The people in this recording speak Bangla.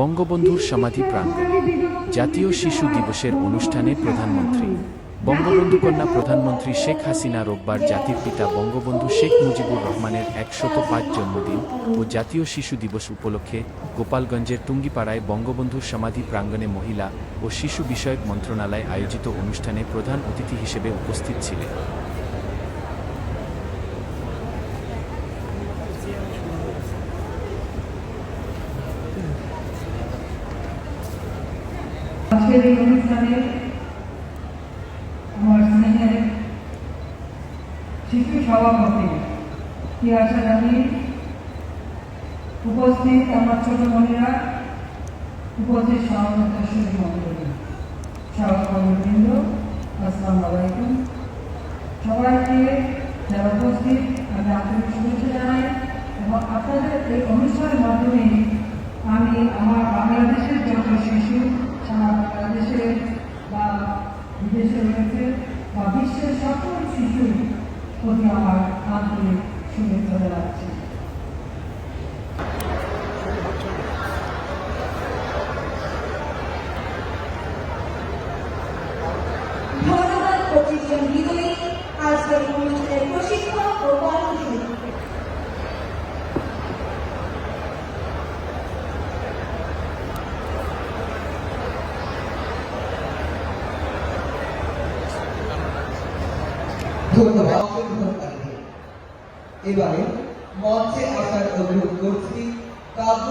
বঙ্গবন্ধুর সমাধি প্রাঙ্গণে, জাতীয় শিশু দিবসের অনুষ্ঠানে প্রধানমন্ত্রী। বঙ্গবন্ধু কন্যা প্রধানমন্ত্রী শেখ হাসিনা রোববার জাতির পিতা বঙ্গবন্ধু শেখ মুজিবুর রহমানের একশত পাঁচ জন্মদিন ও জাতীয় শিশু দিবস উপলক্ষে গোপালগঞ্জের টুঙ্গিপাড়ায় বঙ্গবন্ধুর সমাধি প্রাঙ্গণে মহিলা ও শিশু বিষয়ক মন্ত্রণালয় আয়োজিত অনুষ্ঠানে প্রধান অতিথি হিসেবে উপস্থিত ছিলেন। আমার স্নেহের শিশু সভাপতি উপস্থিত, আমার ছোট বোনেরা উপস্থিত, সভাপতি মন্ডলী সভাপতিবৃন্দ আসসালামু আলাইকুম। সবাইকে যারা উপস্থিত, আমি আন্তরিক জানাই এবং আপনাদের এই অনুষ্ঠানের মাধ্যমে আমি আমার বাংলাদেশের যত শিশু সারা বা বিদেশে রয়েছে বিশ্বের সকল শিশুর প্রতি আমার আন্তরিক শুভেচ্ছা জানাচ্ছি ধন্যবাদ পঁচিশ জন বিজয়ী আজকের অনুষ্ঠানের প্রশিক্ষক ও কর্মসূচি এবারে মঞ্চে আসার অনুরোধ করছি কাব্য